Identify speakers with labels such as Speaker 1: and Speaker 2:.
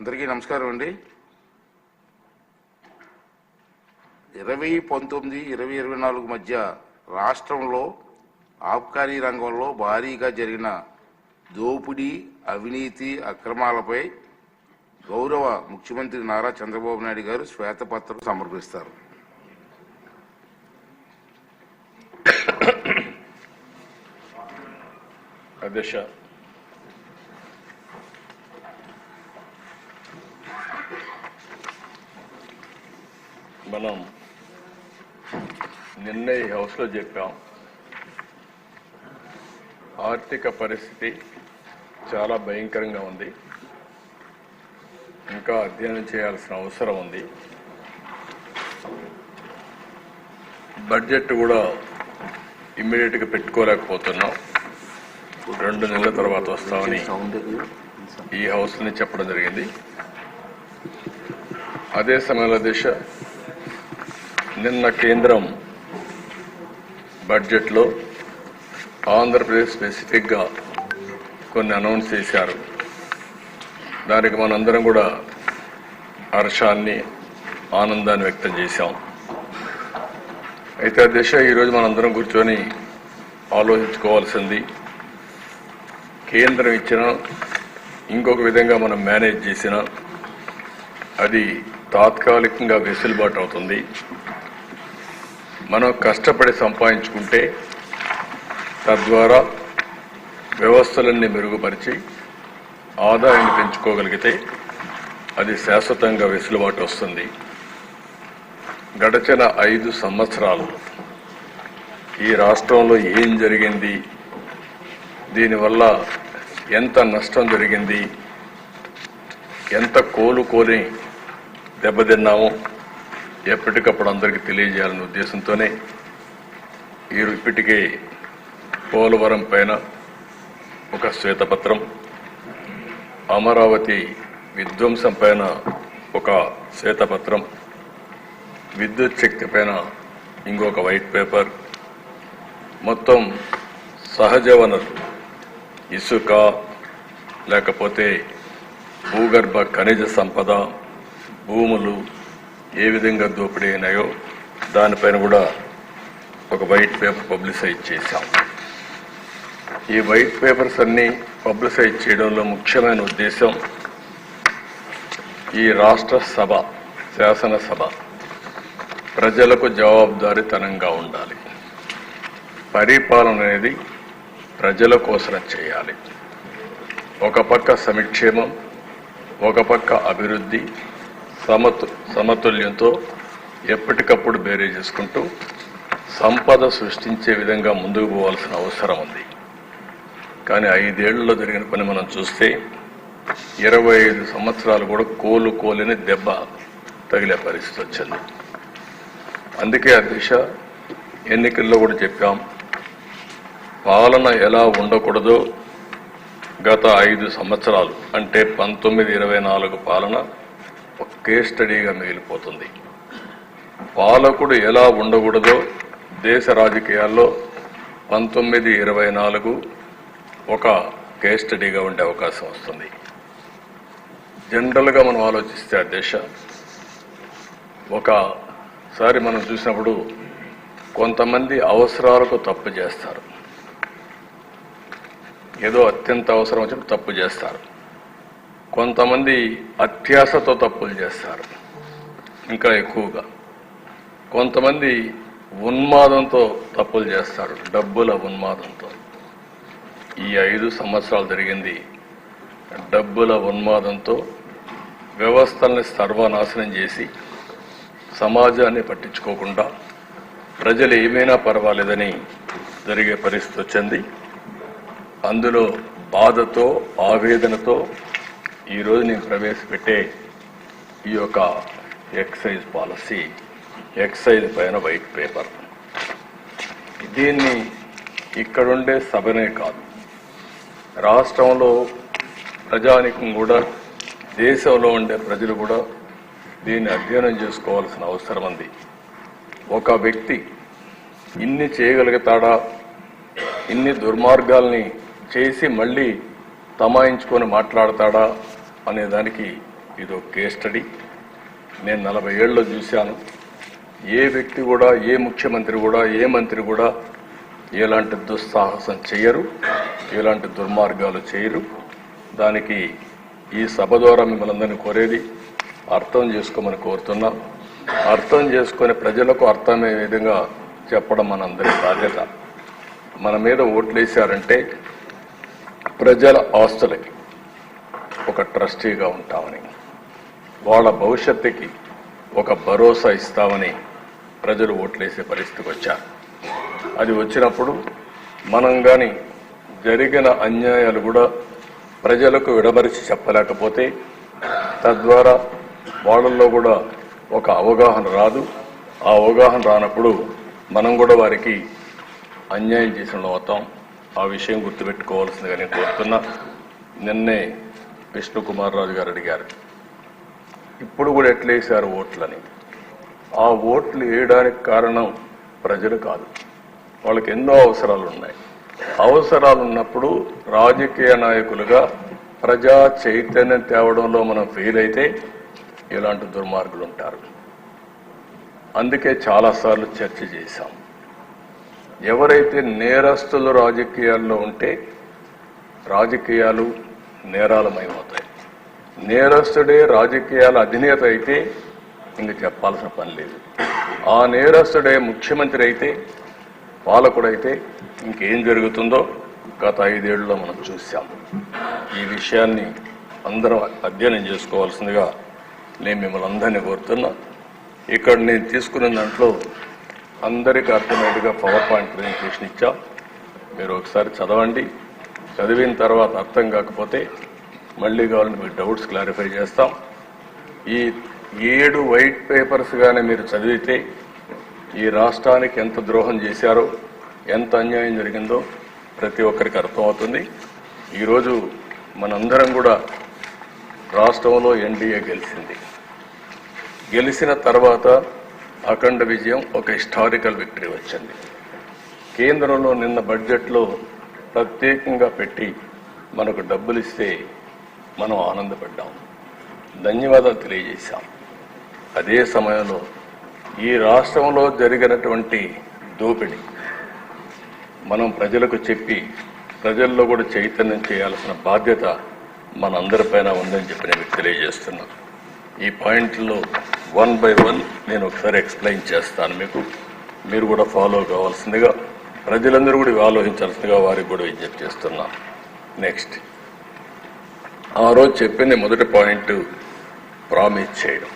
Speaker 1: అందరికీ నమస్కారం అండి. ఇరవై పంతొమ్మిది ఇరవై ఇరవై నాలుగు మధ్య రాష్ట్రంలో ఆబ్కారీ రంగంలో భారీగా జరిగిన దోపిడీ అవినీతి అక్రమాలపై గౌరవ ముఖ్యమంత్రి నారా చంద్రబాబు నాయుడు గారు శ్వేతపత్రం సమర్పిస్తారు.
Speaker 2: అధ్యక్ష మనం నిన్న ఈ హౌస్లో చెప్పాం. ఆర్థిక పరిస్థితి చాలా భయంకరంగా ఉంది. ఇంకా అధ్యయనం చేయాల్సిన అవసరం ఉంది. బడ్జెట్ కూడా ఇమ్మీడియట్గా పెట్టుకోలేకపోతున్నాం. రెండు నెలల తర్వాత వస్తామని ఈ హౌస్ని చెప్పడం జరిగింది. అదే సమయంలో దిశ నిన్న కేంద్రం బడ్జెట్లో ఆంధ్రప్రదేశ్ స్పెసిఫిక్గా కొన్ని అనౌన్స్ చేశారు. దానికి మనందరం కూడా హర్షాన్ని ఆనందాన్ని వ్యక్తం చేశాం. అయితే ఆ దిశ ఈరోజు మనందరం కూర్చొని ఆలోచించుకోవాల్సింది కేంద్రం ఇచ్చిన ఇంకొక విధంగా మనం మేనేజ్ చేసిన అది తాత్కాలికంగా వెసులుబాటు అవుతుంది. మనం కష్టపడి సంపాదించుకుంటే తద్వారా వ్యవస్థలన్నీ మెరుగుపరిచి ఆదాయాన్ని పెంచుకోగలిగితే అది శాశ్వతంగా వెసులుబాటు వస్తుంది. గడచిన ఐదు సంవత్సరాలు ఈ రాష్ట్రంలో ఏం జరిగింది? దీనివల్ల ఎంత నష్టం జరిగింది? ఎంత కోలుకొని దెబ్బతిన్నామో? ఎప్పటికప్పుడు అందరికీ తెలియజేయాలనే ఉద్దేశంతోనే ఈ ఇప్పటికే పోలవరం పైన ఒక శ్వేతపత్రం అమరావతి విధ్వంసం పైన ఒక శ్వేతపత్రం విద్యుత్ శక్తి పైన ఇంకొక వైట్ పేపర్ మొత్తం సహజ వనరు ఇసుక లేకపోతే భూగర్భ ఖనిజ సంపద భూములు ఏ విధంగా దోపిడీ అయినాయో దానిపైన కూడా ఒక వైట్ పేపర్ పబ్లిసైజ్ చేశాం. ఈ వైట్ పేపర్స్ అన్నీ పబ్లిసైజ్ చేయడంలో ముఖ్యమైన ఉద్దేశం ఈ రాష్ట్ర సభ శాసనసభ ప్రజలకు జవాబుదారీతనంగా ఉండాలి. పరిపాలన అనేది ప్రజల కోసం చేయాలి. ఒక పక్క సంక్షేమం ఒక పక్క అభివృద్ధి సమతు సమతుల్యంతో ఎప్పటికప్పుడు బేరే చేసుకుంటూ సంపద సృష్టించే విధంగా ముందుకు పోవాల్సిన అవసరం ఉంది. కానీ ఐదేళ్ళలో జరిగిన పని మనం చూస్తే ఇరవై ఐదు సంవత్సరాలు కూడా కోలు కోలిని దెబ్బ తగిలే పరిస్థితి వచ్చింది. అందుకే అధ్యక్ష ఎన్నికల్లో కూడా చెప్పాం పాలన ఎలా ఉండకూడదో గత ఐదు సంవత్సరాలు అంటే పంతొమ్మిది ఇరవై నాలుగు పాలన కేస్ స్టడీగా మిగిలిపోతుంది. పాలకుడు ఎలా ఉండకూడదో దేశ రాజకీయాల్లో పంతొమ్మిది ఇరవై నాలుగు ఒక కేస్ స్టడీగా ఉండే అవకాశం వస్తుంది. జనరల్గా మనం ఆలోచిస్తే ఆ దేశ ఒకసారి మనం చూసినప్పుడు కొంతమంది అవసరాలకు తప్పు చేస్తారు. ఏదో అత్యంత అవసరం వచ్చినప్పుడు తప్పు చేస్తారు. కొంతమంది అత్యాశతో తప్పులు చేస్తారు. ఇంకా ఎక్కువగా. కొంతమంది ఉన్మాదంతో తప్పులు చేస్తారు. డబ్బుల ఉన్మాదంతో. ఈ ఐదు సంవత్సరాలు జరిగింది. డబ్బుల ఉన్మాదంతో వ్యవస్థల్ని సర్వనాశనం చేసి సమాజాన్ని పట్టించుకోకుండా ప్రజలు ఏమైనా పర్వాలేదని జరిగే పరిస్థితి వచ్చింది. అందులో బాధతో ఆవేదనతో ఈరోజు నేను ప్రవేశపెట్టే ఈ యొక్క ఎక్సైజ్ పాలసీ ఎక్సైజ్ పైన వైట్ పేపర్. దీన్ని ఇక్కడుండే సభనే కాదు రాష్ట్రంలో ప్రజానికం కూడా దేశంలో ఉండే ప్రజలు కూడా దీన్ని అధ్యయనం చేసుకోవాల్సిన అవసరం ఉంది. ఒక వ్యక్తి ఇన్ని చేయగలుగుతాడా? ఇన్ని దుర్మార్గాల్ని చేసి మళ్ళీ తమాయించుకొని మాట్లాడతాడా? అనేదానికి ఇది ఒక కేస్ స్టడీ. నేను నలభై ఏళ్ళలో చూశాను. ఏ వ్యక్తి కూడా ఏ ముఖ్యమంత్రి కూడా ఏ మంత్రి కూడా ఎలాంటి దుస్సాహసం చేయరు ఎలాంటి దుర్మార్గాలు చేయరు. దానికి ఈ సభ ద్వారా మిమ్మల్ని అందరినీ కోరేది అర్థం చేసుకోమని కోరుతున్నా. అర్థం చేసుకొని ప్రజలకు అర్థమయ్యే విధంగా చెప్పడం మనందరి బాధ్యత. మన మీద ఓట్లేశారంటే ప్రజల ఆస్తులకి ఒక ట్రస్టీగా ఉంటామని వాళ్ళ భవిష్యత్తుకి ఒక భరోసా ఇస్తామని ప్రజలు ఓట్లేసే పరిస్థితికి వచ్చారు. అది వచ్చినప్పుడు మనం కానీ జరిగిన అన్యాయాలు కూడా ప్రజలకు విడమరిచి చెప్పలేకపోతే తద్వారా వాళ్ళల్లో కూడా ఒక అవగాహన రాదు. ఆ అవగాహన రానప్పుడు మనం కూడా వారికి అన్యాయం చేసిన అవుతాం ఆ విషయం గుర్తుపెట్టుకోవాల్సిందిగా నేను కోరుతున్నా. నిన్నే విష్ణు కుమార్ రాజు గారు అడిగారు. ఇప్పుడు కూడా ఎట్లా వేశారు ఓట్లని? ఆ ఓట్లు వేయడానికి కారణం ప్రజలు కాదు. వాళ్ళకి ఎన్నో అవసరాలు ఉన్నాయి. అవసరాలు ఉన్నప్పుడు రాజకీయ నాయకులుగా ప్రజా చైతన్యం తేవడంలో మనం ఫెయిల్ అయితే ఇలాంటి దుర్మార్గులు ఉంటారు అందుకే చాలాసార్లు చర్చ చేశాం. ఎవరైతే నేరస్తులు రాజకీయాల్లో ఉంటే రాజకీయాలు నేరాలమైపోతాయి నేరస్తుడే రాజకీయాల అధినేత అయితే ఇంక చెప్పాల్సిన పని లేదు. ఆ నేరస్తుడే ముఖ్యమంత్రి అయితే పాలకుడైతే ఇంకేం జరుగుతుందో గత ఐదేళ్ళలో మనం చూసాం ఈ విషయాన్ని అందరం అధ్యయనం చేసుకోవాల్సిందిగా నేను మిమ్మల్ని అందరినీ కోరుతున్నా. ఇక్కడ నేను తీసుకున్న దాంట్లో అందరికీ అర్థమయ్యేట్టుగా పవర్ పాయింట్ ప్రజెంటేషన్ ఇచ్చా. మీరు ఒకసారి చదవండి. చదివిన తర్వాత అర్థం కాకపోతే మళ్ళీ కావాలంటే మీకు డౌట్స్ క్లారిఫై చేస్తాం. ఈ ఏడు వైట్ పేపర్స్ కానీ మీరు చదివితే ఈ రాష్ట్రానికి ఎంత ద్రోహం చేశారో ఎంత అన్యాయం జరిగిందో ప్రతి ఒక్కరికి అర్థమవుతుంది. ఈరోజు మనందరం కూడా రాష్ట్రంలో ఎన్డీఏ గెలిచింది. గెలిచిన తర్వాత అఖండ విజయం ఒక హిస్టారికల్ విక్టరీ వచ్చింది. కేంద్రంలో నిన్న బడ్జెట్లో ప్రత్యేకంగా పెట్టి మనకు డబ్బులు ఇస్తే మనం ఆనందపడ్డాం. ధన్యవాదాలు తెలియజేశాం. అదే సమయంలో ఈ రాష్ట్రంలో జరిగినటువంటి దోపిడీ మనం ప్రజలకు చెప్పి ప్రజల్లో కూడా చైతన్యం చేయాల్సిన బాధ్యత మనందరిపైన ఉందని చెప్పి నేను మీకు ఈ పాయింట్లో వన్ బై వన్ నేను ఒకసారి ఎక్స్ప్లెయిన్ చేస్తాను మీకు. మీరు కూడా ఫాలో కావాల్సిందిగా ప్రజలందరూ కూడా ఇవి ఆలోచించాల్సిందిగా వారికి కూడా విజ్ఞప్తి చేస్తున్నా. నెక్స్ట్ ఆ రోజు చెప్పింది మొదటి పాయింట్ ప్రామిస్ చేయడం.